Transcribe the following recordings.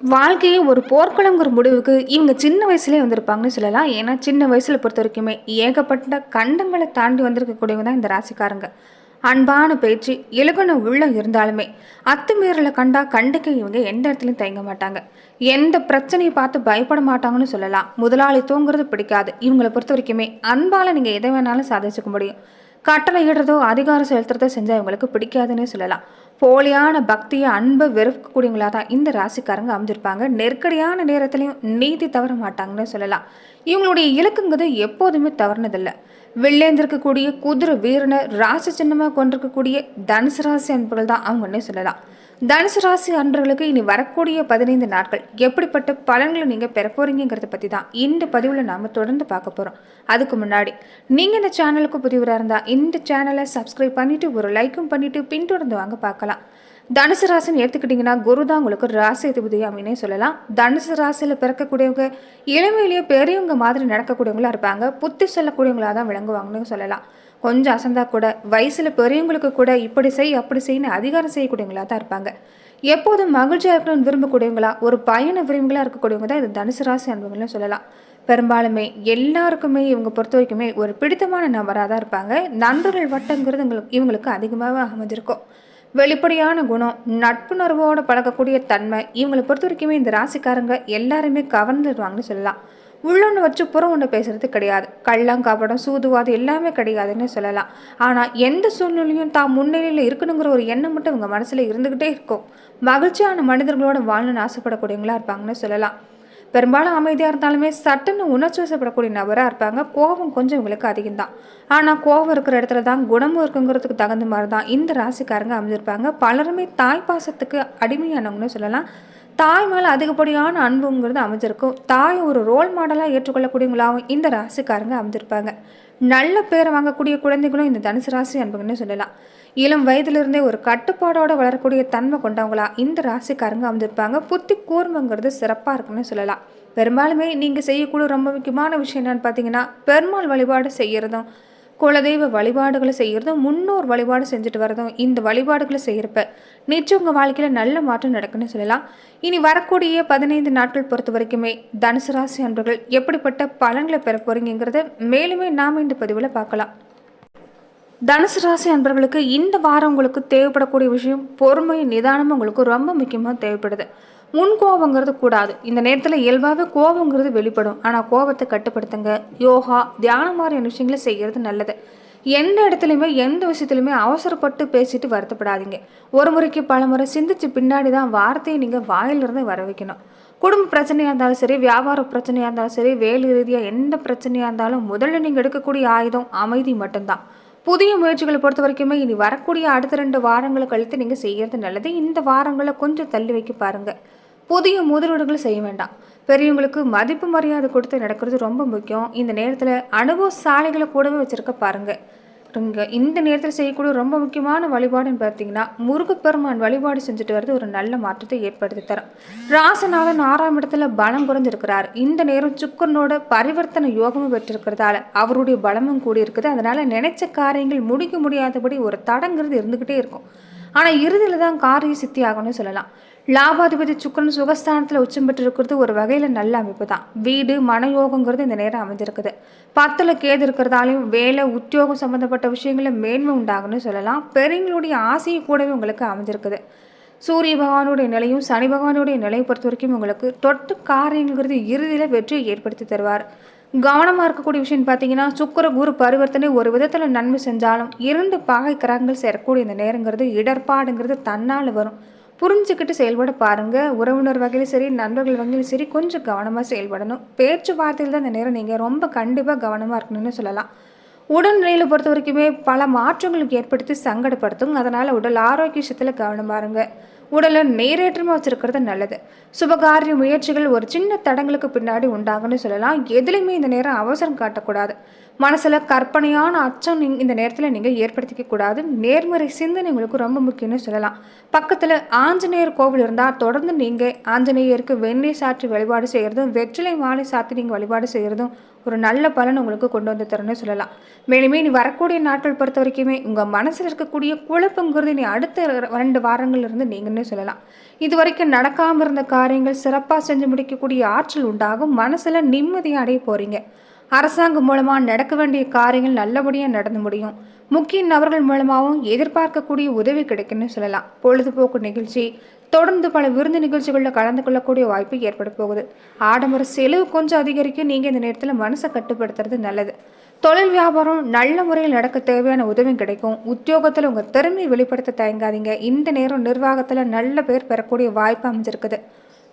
வாழ்க்கையை ஒரு போர்க்களங்கிற முடிவுக்கு இவங்க சின்ன வயசுலேயே வந்திருப்பாங்கன்னு சொல்லலாம். ஏன்னா சின்ன வயசில் பொறுத்த வரைக்குமே ஏகப்பட்ட கண்டங்களை தாண்டி வந்திருக்கக்கூடியவங்க தான் இந்த ராசிக்காரங்க. அன்பான பேச்சு இலகுன உள்ள இருந்தாலுமே அத்துமீறலை கண்டா கண்டுக்க இவங்க எந்த இடத்துலையும் தயங்க மாட்டாங்க. எந்த பிரச்சனையை பார்த்து பயப்பட மாட்டாங்கன்னு சொல்லலாம். முதலாளி தூங்குறது பிடிக்காது. இவங்களை பொறுத்த வரைக்குமே அன்பால் நீங்கள் எதை வேணாலும் சாதிச்சுக்க முடியும். கட்டளை இடுறதோ அதிகாரம் செலுத்துறதோ செஞ்சால் இவங்களுக்கு பிடிக்காதுன்னே சொல்லலாம். போலியான பக்தியை அன்பை வெறுக்கக்கூடியவங்களா தான் இந்த ராசிக்காரங்க அமைஞ்சிருப்பாங்க நெருக்கடியான நேரத்துலையும் நீதி தவற மாட்டாங்கன்னு சொல்லலாம். இவங்களுடைய இலக்குங்கிறது எப்போதுமே தவறுனதில்லை. வெள்ளேந்திருக்கக்கூடிய குதிரை வீரனை ராசி சின்னமாக கொண்டிருக்கக்கூடிய தனுசு ராசி அன்புகள் தான் அவங்கன்னே சொல்லலாம். தனுசு ராசி அன்றர்களுக்கு இனி வரக்கூடிய பதினைந்து நாட்கள் எப்படிப்பட்ட பலன்களை நீங்கள் பெற போகிறீங்கிறத பற்றி தான் இந்த பதிவில் நாம் தொடர்ந்து பார்க்க போகிறோம் அதுக்கு முன்னாடி நீங்கள் இந்த சேனலுக்கு புதியவராக இருந்தால் இந்த சேனலை சப்ஸ்கிரைப் பண்ணிவிட்டு ஒரு லைக்கும் பண்ணிவிட்டு பின்தொடர்ந்து வாங்க பார்க்கலாம். தனுசு ராசின்னு எடுத்துக்கிட்டிங்கன்னா குரு தான் உங்களுக்கு ராசி அதிபதி அப்படின்னே சொல்லலாம். தனுசு ராசியில் பிறக்கக்கூடியவங்க இளமையிலேயே பெரியவங்க மாதிரி நடக்கக்கூடியவங்களா இருப்பாங்க. புத்தி சொல்லக்கூடியவங்களாக தான் விளங்குவாங்கன்னு சொல்லலாம். கொஞ்சம் அசந்தா கூட வயசில் பெரியவங்களுக்கு கூட இப்படி செய் அப்படி செய்யணும் அதிகாரம் செய்யக்கூடியவங்களா தான் இருப்பாங்க. எப்போதும் மகிழ்ச்சியாக இருக்கணும்னு விரும்பக்கூடியவங்களா ஒரு பயண விரும்பிகளா இருக்கக்கூடியவங்க தான் இது தனுசு ராசி அன்புகள்னு சொல்லலாம். பெரும்பாலுமே எல்லாருக்குமே இவங்க பொறுத்த வரைக்குமே ஒரு பிடித்தமான நபராக தான் இருப்பாங்க. நண்பர்கள் வட்டங்கிறது எங்களுக்கு இவங்களுக்கு அதிகமாக அமைஞ்சிருக்கும். வெளிப்படையான குணம் நட்புணர்வோடு பழகக்கூடிய தன்மை இவங்களை பொறுத்த வரைக்குமே இந்த ராசிக்காரங்க எல்லாருமே கவர்ந்துடுவாங்கன்னு சொல்லலாம். உள்ளொன்று வச்சு புறம் ஒன்று பேசுறது கிடையாது. கள்ளங்கபடம் சூதுவாது எல்லாமே கிடையாதுன்னு சொல்லலாம். ஆனால் எந்த சூழ்நிலையும் தான் முன்னிலையில் இருக்கணுங்கிற ஒரு எண்ணம் மட்டும் இவங்க மனசில் இருந்துக்கிட்டே இருக்கும். மகிழ்ச்சியான மனிதர்களோட வாழணும்னு ஆசைப்படக்கூடியவங்களா இருப்பாங்கன்னு சொல்லலாம். பெரும்பாலும் அமைதியாக இருந்தாலுமே சட்டுன்னு உணர்ச்சி வசப்படக்கூடிய நபராக இருப்பாங்க. கோபம் கொஞ்சம் இவங்களுக்கு அதிகம்தான். ஆனால் கோபம் இருக்கிற இடத்துல தான் குணமும் இருக்குங்கிறதுக்கு தகுந்த மாதிரி தான் இந்த ராசிக்காரங்க அமைஞ்சிருப்பாங்க. பலருமே தாய் பாசத்துக்கு அடிமையானவங்கன்னு சொல்லலாம். தாய் மேலே அதிகப்படியான அன்புங்கிறது அமைஞ்சிருக்கும். தாய் ஒரு ரோல் மாடலாக ஏற்றுக்கொள்ளக்கூடியவங்களாகவும் இந்த ராசிக்காரங்க அமைஞ்சிருப்பாங்க. நல்ல பேரை வாங்கக்கூடிய குழந்தைகளும் இந்த தனுசு ராசி அன்புங்கன்னு சொல்லலாம். இளம் வயதிலிருந்தே ஒரு கட்டுப்பாடோட வளரக்கூடிய தன்மை கொண்டவங்களா இந்த ராசிக்காரங்க அமைஞ்சிருப்பாங்க. புத்தி கூர்மைங்கிறது சிறப்பாக இருக்குன்னு சொல்லலாம். பெரும்பாலுமே நீங்கள் செய்யக்கூடிய ரொம்ப முக்கியமான விஷயம் என்னென்னு பார்த்தீங்கன்னா பெருமாள் வழிபாடு செய்கிறதும் குலதெய்வ வழிபாடுகளை செய்கிறதும் முன்னோர் வழிபாடு செஞ்சுட்டு வரதும் இந்த வழிபாடுகளை செய்கிறப்ப நிச்சயம் உங்கள் வாழ்க்கையில் நல்ல மாற்றம் நடக்குன்னு சொல்லலாம். இனி வரக்கூடிய பதினைந்து நாட்கள் பொறுத்த வரைக்குமே தனுசு ராசி அன்பர்கள் எப்படிப்பட்ட பலன்களை பெற போகிறீங்கிறத மேலுமே நாம் இந்த பதிவில் பார்க்கலாம். தனுசு ராசி அன்பர்களுக்கு இந்த வாரம் உங்களுக்கு தேவைப்படக்கூடிய விஷயம் பொறுமை நிதானமும் உங்களுக்கு ரொம்ப முக்கியமாக தேவைப்படுது. முன் கோபங்கிறது கூடாது. இந்த நேரத்தில் இயல்பாகவே கோபங்கிறது வெளிப்படும். ஆனால் கோபத்தை கட்டுப்படுத்துங்க. யோகா தியானம் மாதிரியான விஷயங்களை செய்கிறது நல்லது. எந்த இடத்துலையுமே எந்த விஷயத்துலையுமே அவசரப்பட்டு பேசிட்டு வருத்தப்படாதீங்க. ஒரு முறைக்கு பல முறை சிந்திச்சு பின்னாடி தான் வார்த்தையை நீங்கள் வாயிலிருந்து வர வைக்கணும். குடும்ப பிரச்சனையாக இருந்தாலும் சரி வியாபார பிரச்சனையாக இருந்தாலும் சரி வேலை ரீதியாக எந்த பிரச்சனையாக இருந்தாலும் முதல்ல நீங்கள் எடுக்கக்கூடிய ஆயுதம் அமைதி மட்டும்தான். புதிய முயற்சிகளை பொறுத்த வரைக்குமே இனி வரக்கூடிய அடுத்த ரெண்டு வாரங்களை கழித்து நீங்கள் செய்கிறது நல்லது. இந்த வாரங்களை கொஞ்சம் தள்ளி வைக்க பாருங்கள் புதிய முதலீடுகள் செய்ய வேண்டாம். பெரியவங்களுக்கு மதிப்பு மரியாதை கொடுத்து நடக்கிறது ரொம்ப முக்கியம். இந்த நேரத்தில் அனுபவசாலைகளை கூடவே வச்சுருக்க பாருங்கள் இங்கே இந்த நேரத்தில் செய்யக்கூடிய ரொம்ப முக்கியமான வழிபாடுன்னு பார்த்தீங்கன்னா முருகப்பெருமான் வழிபாடு செஞ்சுட்டு வர்றது ஒரு நல்ல மாற்றத்தை ஏற்படுத்தி தரும். ராசநாதன் ஆறாம் இடத்துல பலம் குறைஞ்சிருக்கிறார் இந்த நேரம் சுக்கரனோட பரிவர்த்தனை யோகமும் பெற்றிருக்கிறதால அவருடைய பலமும் கூடி இருக்குது அதனால் நினைச்ச காரியங்கள் முடிக்க முடியாதபடி ஒரு தடங்கிறது இருந்துக்கிட்டே இருக்கும். ஆனால் இறுதியில் தான் காரிய சித்தி ஆகும்னு சொல்லலாம். லாபாதிபதி சுக்கரன் சுகஸ்தானத்தில் உச்சம் பெற்றிருக்கிறது ஒரு வகையில் நல்ல அமைப்பு தான் வீடு மனயோகங்கிறது இந்த நேரம் அமைஞ்சிருக்குது. பத்தில் கேது இருக்கிறதாலையும் வேலை உத்தியோகம் சம்மந்தப்பட்ட விஷயங்களில் மேன்மை உண்டாகும்னு சொல்லலாம். பெரியங்களுடைய ஆசையை கூடவே உங்களுக்கு அமைஞ்சிருக்குது. சூரிய பகவானுடைய நிலையும் சனி பகவானுடைய நிலையை பொறுத்த வரைக்கும் உங்களுக்கு தொட்டு காரியங்கிறது இறுதியில் வெற்றியை ஏற்படுத்தி தருவார். கவனமாக இருக்கக்கூடிய விஷயம் பார்த்தீங்கன்னா சுக்கர குரு பரிவர்த்தனை ஒரு விதத்தில் நன்மை செஞ்சாலும் இரண்டு பாகை கிரகங்கள் சேரக்கூடிய இந்த நேரங்கிறது இடர்பாடுங்கிறது தன்னால் வரும். புரிஞ்சுக்கிட்டு செயல்பட பாருங்கள் உறவினர் வகையிலும் சரி நண்பர்கள் வகையிலும் சரி கொஞ்சம் கவனமாக செயல்படணும். பேச்சுவார்த்தையில் தான் இந்த நேரம் நீங்கள் ரொம்ப கண்டிப்பாக கவனமாக இருக்கணும்னு சொல்லலாம். உடல்நிலையில் பொறுத்த வரைக்குமே பல மாற்றங்களுக்கு ஏற்படுத்தி சங்கடப்படுத்தும். அதனால் உடல் ஆரோக்கிய விஷயத்தில் கவனமாக உடலை நேரேற்றமாக வச்சுருக்கிறது நல்லது. சுபகாரிய முயற்சிகள் ஒரு சின்ன தடங்களுக்கு பின்னாடி உண்டாகுன்னு சொல்லலாம். எதுலையுமே இந்த நேரம் அவசரம் காட்டக்கூடாது. மனசில் கற்பனையான அச்சம் நீ இந்த நேரத்தில் நீங்கள் ஏற்படுத்திக்க கூடாது. நேர்மறை சிந்தனை உங்களுக்கு ரொம்ப முக்கியம்னு சொல்லலாம். பக்கத்தில் ஆஞ்சநேயர் கோவில் இருந்தால் தொடர்ந்து நீங்கள் ஆஞ்சநேயருக்கு வெண்ணெய் சாற்றி வழிபாடு செய்கிறதும் வெற்றிலை மாலை சாத்தி நீங்கள் வழிபாடு செய்கிறதும் ஒரு நல்ல பலன் உங்களுக்கு கொண்டு வந்து தரணும்னு சொல்லலாம். மேலுமே நீ வரக்கூடிய நாட்கள் பொறுத்த வரைக்குமே உங்கள் மனசில் இருக்கக்கூடிய குழப்பங்கிறது நீ அடுத்த ரெண்டு வாரங்கள்ல இருந்து நீங்கன்னே சொல்லலாம். இது வரைக்கும் நடக்காமல் இருந்த காரியங்கள் சிறப்பாக செஞ்சு முடிக்கக்கூடிய ஆற்றல் உண்டாகும். மனசில் நிம்மதியாக அடைய போகிறீங்க அரசாங்கம் மூலமாக நடக்க வேண்டிய காரியங்கள் நல்லபடியாக நடந்து முடியும். முக்கிய நபர்கள் மூலமாகவும் எதிர்பார்க்கக்கூடிய உதவி கிடைக்குன்னு சொல்லலாம். பொழுதுபோக்கு நிகழ்ச்சி தொடர்ந்து பல விருந்து நிகழ்ச்சிகளில் கலந்து கொள்ளக்கூடிய வாய்ப்பு ஏற்பட போகுது. ஆடம்பர செலவு கொஞ்சம் அதிகரிக்கும் நீங்கள் இந்த நேரத்தில் மனசை கட்டுப்படுத்துறது நல்லது. தொழில் வியாபாரம் நல்ல முறையில் நடக்க தேவையான உதவி கிடைக்கும். உத்தியோகத்தில் உங்கள் திறமையை வெளிப்படுத்த தயங்காதீங்க. இந்த நேரம் நிர்வாகத்தில் நல்ல பேர் பெறக்கூடிய வாய்ப்பு அமைஞ்சிருக்குது.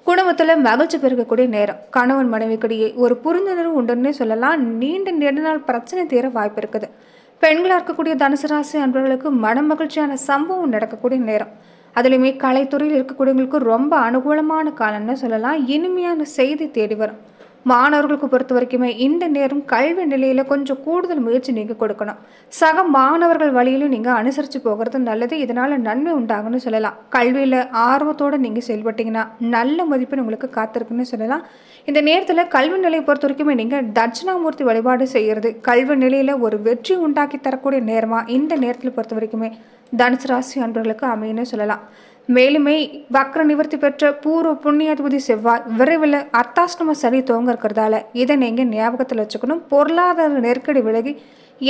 குடும்பத்தில் மகிழ்ச்சி பெருக்கக்கூடிய நேரம். கணவன் மனைவிக்கிடையே ஒரு புரிந்துணர்வு உண்டுன்னே சொல்லலாம். நீண்ட நெடுநாள் பிரச்சனை தீர வாய்ப்பு இருக்குது. பெண்களாக இருக்கக்கூடிய தனுசு ராசி அன்பர்களுக்கு மன மகிழ்ச்சியான சம்பவம் நடக்கக்கூடிய நேரம். அதுலேயுமே கலைத்துறையில் இருக்கக்கூடியவங்களுக்கு ரொம்ப அனுகூலமான காலம்னு சொல்லலாம். இனிமையான செய்தி தேடி வரும். மாணவர்களுக்கு பொறுத்த வரைக்குமே இந்த நேரம் கல்வி நிலையில் கொஞ்சம் கூடுதல் முயற்சி நீங்கள் கொடுக்கணும். சக மாணவர்கள் வழியிலும் நீங்கள் அனுசரித்து போகிறது நல்லது. இதனால் நன்மை உண்டாகும்னு சொல்லலாம். கல்வியில் ஆர்வத்தோட நீங்கள் செயல்பட்டீங்கன்னா நல்ல மதிப்பெண் உங்களுக்கு காத்திருக்குன்னு சொல்லலாம். இந்த நேரத்தில் கல்வி நிலையை பொறுத்த வரைக்குமே நீங்கள் தட்சிணாமூர்த்தி வழிபாடு செய்கிறது கல்வி நிலையில் ஒரு வெற்றி உண்டாக்கி தரக்கூடிய நேரமாக இந்த நேரத்தில் பொறுத்த வரைக்குமே தனுசு ராசி அன்பர்களுக்கு அமையும்னு சொல்லலாம். மேலுமே வக்ர நிவர்த்தி பெற்ற பூர்வ புண்ணியாதிபதி செவ்வாய் விரைவில் அர்த்தாஷ்டம சனி துவங்க இருக்கிறதால இதை நீங்கள் ஞாபகத்தில் வச்சுக்கணும். பொருளாதார நெருக்கடி விலகி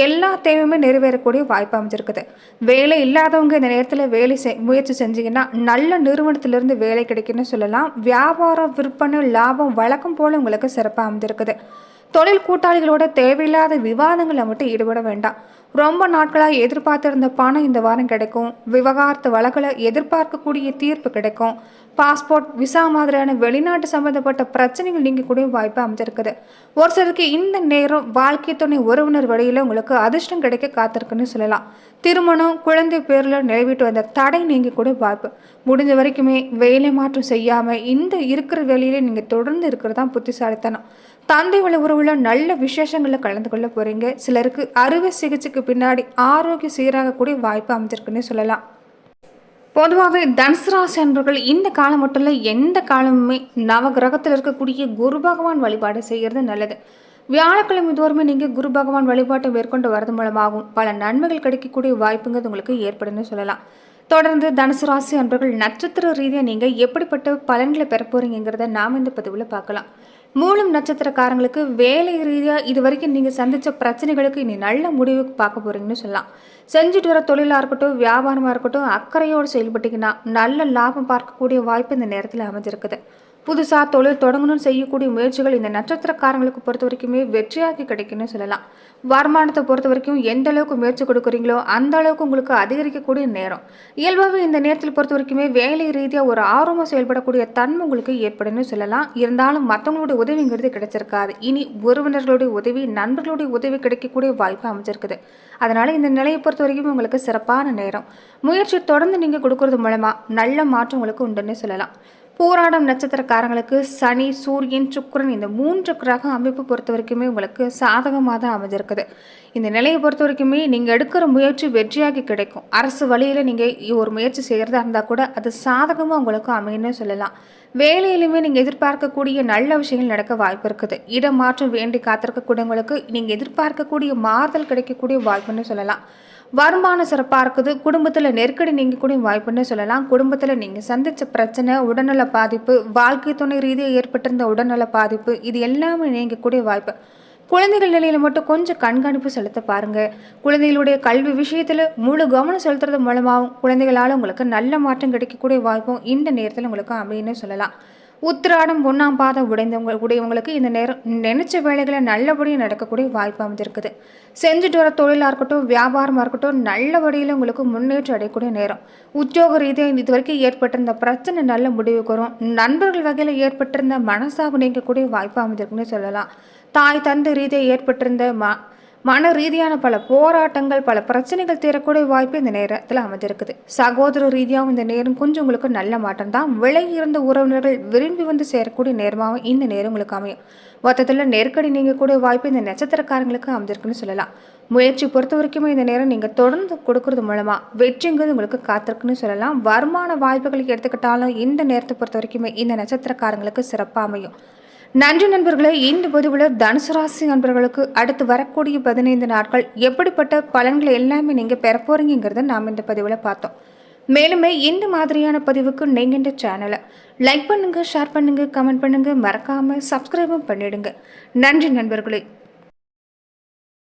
எல்லா தேவையுமே நிறைவேறக்கூடிய வாய்ப்பு அமைஞ்சிருக்குது. வேலை இல்லாதவங்க இந்த நேரத்தில் வேலை செய் முயற்சி செஞ்சீங்கன்னா நல்ல நிறுவனத்திலிருந்து வேலை கிடைக்குன்னு சொல்லலாம். வியாபாரம் விற்பனை லாபம் வழக்கம் போல் உங்களுக்கு சிறப்பாக அமைஞ்சிருக்குது. தொழில் கூட்டாளிகளோட தேவையில்லாத விவாதங்களை மட்டும் ஈடுபட வேண்டாம். ரொம்ப நாட்களாக எதிர்பார்த்திருந்த பணம் இந்த வாரம் கிடைக்கும். விவகாரத்து வழக்கில் எதிர்பார்க்கக்கூடிய தீர்ப்பு கிடைக்கும். பாஸ்போர்ட் விசா மாதிரியான வெளிநாட்டு சம்மந்தப்பட்ட பிரச்சனைகள் நீங்கக்கூடிய வாய்ப்பு அமைஞ்சிருக்குது. ஒரு சிலருக்கு இந்த நேரம் வாழ்க்கை துணை உறவினர் வழியில் உங்களுக்கு அதிர்ஷ்டம் கிடைக்க காத்திருக்குன்னு சொல்லலாம். திருமணம் குழந்தை பேரில் நிறைவேற்றி வந்த தடை நீங்கள் கூட வாய்ப்பு. முடிஞ்ச வரைக்குமே வேலை மாற்றம் செய்யாமல் இந்த இருக்கிற வேலையிலே நீங்கள் தொடர்ந்து இருக்கிறது தான் புத்திசாலித்தனம். தந்தை உள்ள உறவுல நல்ல விசேஷங்களில் கலந்து கொள்ள போகிறீங்க சிலருக்கு அறுவை சிகிச்சைக்கு பின்னாடி ஆரோக்கிய சீராகக்கூடிய வாய்ப்பு அமைஞ்சிருக்குன்னு சொல்லலாம். பொதுவாகவே தனுசு ராசி அன்பர்கள் இந்த காலம் மட்டும் இல்லை எந்த காலமுமே நவகிரகத்தில் இருக்கக்கூடிய குரு பகவான் வழிபாடு செய்கிறது நல்லது. வியாழக்கிழமை தோறுமே நீங்கள் குரு பகவான் வழிபாட்டை மேற்கொண்டு வரது மூலமாகவும் பல நன்மைகள் கிடைக்கக்கூடிய வாய்ப்புங்கிறது உங்களுக்கு ஏற்படும்னு சொல்லலாம். தொடர்ந்து தனுசு ராசி அன்பர்கள் நட்சத்திர ரீதியாக நீங்கள் எப்படிப்பட்ட பலன்களை பெற போகிறீங்கிறத நாம் இந்த பதிவில் பார்க்கலாம். மூலம் நட்சத்திரக்காரங்களுக்கு வேலை ரீதியாக இது வரைக்கும் நீங்கள் சந்தித்த பிரச்சனைகளுக்கு இனி நல்ல முடிவு பார்க்க போகிறீங்கன்னு சொல்லலாம். செஞ்சுட்டு வர தொழிலாக இருக்கட்டும் வியாபாரமாக இருக்கட்டும் அக்கறையோடு செயல்பட்டீங்கன்னா நல்ல லாபம் பார்க்கக்கூடிய வாய்ப்பு இந்த நேரத்தில் அமைஞ்சிருக்குது. புதுசாக தொழில் தொடங்கணும்னு செய்யக்கூடிய முயற்சிகள் இந்த நட்சத்திரக்காரங்களுக்கு பொறுத்த வரைக்குமே வெற்றியாகி கிடைக்குன்னு சொல்லலாம். வருமானத்தை பொறுத்த வரைக்கும் எந்த அளவுக்கு முயற்சி கொடுக்குறீங்களோ அந்த அளவுக்கு உங்களுக்கு அதிகரிக்கக்கூடிய நேரம். இயல்பாகவே இந்த நேரத்தில் பொறுத்த வரைக்குமே வேலை ரீதியாக ஒரு ஆர்வமாக செயல்படக்கூடிய தன்மை உங்களுக்கு ஏற்படுன்னு சொல்லலாம். இருந்தாலும் மற்றவங்களுடைய உதவிங்கிறது கிடைச்சிருக்காது. இனி உறவினர்களுடைய உதவி நண்பர்களுடைய உதவி கிடைக்கக்கூடிய வாய்ப்பு அமைஞ்சிருக்குது. அதனால் இந்த நிலையை பொறுத்த வரைக்கும் உங்களுக்கு சிறப்பான நேரம். முயற்சி தொடர்ந்து நீங்கள் கொடுக்கறது மூலமாக நல்ல மாற்றம் உங்களுக்கு உண்டுன்னு சொல்லலாம். போராடம் நட்சத்திரக்காரங்களுக்கு சனி சூரியன் சுக்கரன் இந்த மூன்று கிரக அமைப்பு பொறுத்த வரைக்குமே உங்களுக்கு சாதகமாக தான் அமைஞ்சிருக்குது. இந்த நிலையை பொறுத்த வரைக்குமே நீங்கள் எடுக்கிற முயற்சி வெற்றியாகி கிடைக்கும். அரசு வழியில் நீங்கள் ஒரு முயற்சி செய்கிறதா இருந்தால் கூட அது சாதகமாக உங்களுக்கு அமையும்னு சொல்லலாம். வேலையிலுமே நீங்கள் எதிர்பார்க்கக்கூடிய நல்ல விஷயங்கள் நடக்க வாய்ப்பு இருக்குது. இடம் மாற்றம் வேண்டி காத்திருக்கக்கூடியவங்களுக்கு நீங்கள் எதிர்பார்க்கக்கூடிய மாறுதல் கிடைக்கக்கூடிய வாய்ப்புன்னு சொல்லலாம். வருமானம் சிறப்பாக இருக்குது. குடும்பத்தில் நெருக்கடி நீங்கக்கூடிய வாய்ப்புன்னு சொல்லலாம். குடும்பத்தில் நீங்கள் சந்தித்த பிரச்சனை உடல்நல பாதிப்பு வாழ்க்கை துணை ரீதியாக ஏற்பட்டிருந்த உடல்நல பாதிப்பு இது எல்லாமே நீங்கக்கூடிய வாய்ப்பு. குழந்தைகள் நிலையில் மட்டும் கொஞ்சம் கண்காணிப்பு செலுத்த பாருங்க. குழந்தைகளுடைய கல்வி விஷயத்தில் முழு கவனம் செலுத்துறது மூலமாகவும் குழந்தைகளால் உங்களுக்கு நல்ல மாற்றம் கிடைக்கக்கூடிய வாய்ப்பும் இந்த நேரத்தில் உங்களுக்கு அமையுன்னு சொல்லலாம். உத்திராடம் ஒன்றாம் பாதம் உடைந்தவங்க உடையவங்களுக்கு இந்த நேரம் நினைச்ச வேலைகளை நல்லபடியாக நடக்கக்கூடிய வாய்ப்பு அமைஞ்சிருக்குது. செஞ்சுட்டு வர தொழிலாக இருக்கட்டும் வியாபாரமாக இருக்கட்டும் நல்ல வழியில் உங்களுக்கு முன்னேற்றம் அடையக்கூடிய நேரம். உத்தியோக ரீதியாக இது வரைக்கும் ஏற்பட்டிருந்த பிரச்சனை நல்ல முடிவுக்கு வரும். நண்பர்கள் வகையில் ஏற்பட்டிருந்த மனசாக நீங்கக்கூடிய வாய்ப்பு அமைஞ்சிருக்குன்னு சொல்லலாம். தாய் தந்தை ரீதியாக ஏற்பட்டிருந்த ம மன ரீதியான பல போராட்டங்கள் பல பிரச்சனைகள் தீரக்கூடிய வாய்ப்பு இந்த நேரத்தில் அமைஞ்சிருக்குது. சகோதர ரீதியாகவும் இந்த நேரம் கொஞ்சம் உங்களுக்கு நல்ல மாற்றம் தான். விலகி இருந்த உறவினர்கள் விரும்பி வந்து சேரக்கூடிய நேரமாகவும் இந்த நேரம் உங்களுக்கு அமையும். மொத்தத்தில் நெருக்கடி நீங்கக்கூடிய வாய்ப்பு இந்த நட்சத்திரக்காரங்களுக்கு அமைஞ்சிருக்குன்னு சொல்லலாம். முயற்சி பொறுத்த வரைக்குமே இந்த நேரம் நீங்கள் தொடர்ந்து கொடுக்கறது மூலமாக வெற்றிங்கிறது உங்களுக்கு காத்திருக்குன்னு சொல்லலாம். வருமான வாய்ப்புகளுக்கு எடுத்துக்கிட்டாலும் இந்த நேரத்தை பொறுத்த வரைக்குமே இந்த நட்சத்திரக்காரங்களுக்கு சிறப்பாக அமையும். நன்றி நண்பர்களே இந்த பதிவில் தனுசு ராசி நண்பர்களுக்கு அடுத்து வரக்கூடிய பதினைந்து நாட்கள் எப்படிப்பட்ட பலன்களை எல்லாமே நீங்கள் பெற போகிறீங்கிறத நாம் இந்த பதிவில் பார்த்தோம். மேலுமே இந்த மாதிரியான பதிவுக்கு நீங்கள் இந்த சேனலை லைக் பண்ணுங்கள் ஷேர் பண்ணுங்கள் கமெண்ட் பண்ணுங்கள் மறக்காமல் சப்ஸ்கிரைபும் பண்ணிடுங்க. நன்றி நண்பர்களே.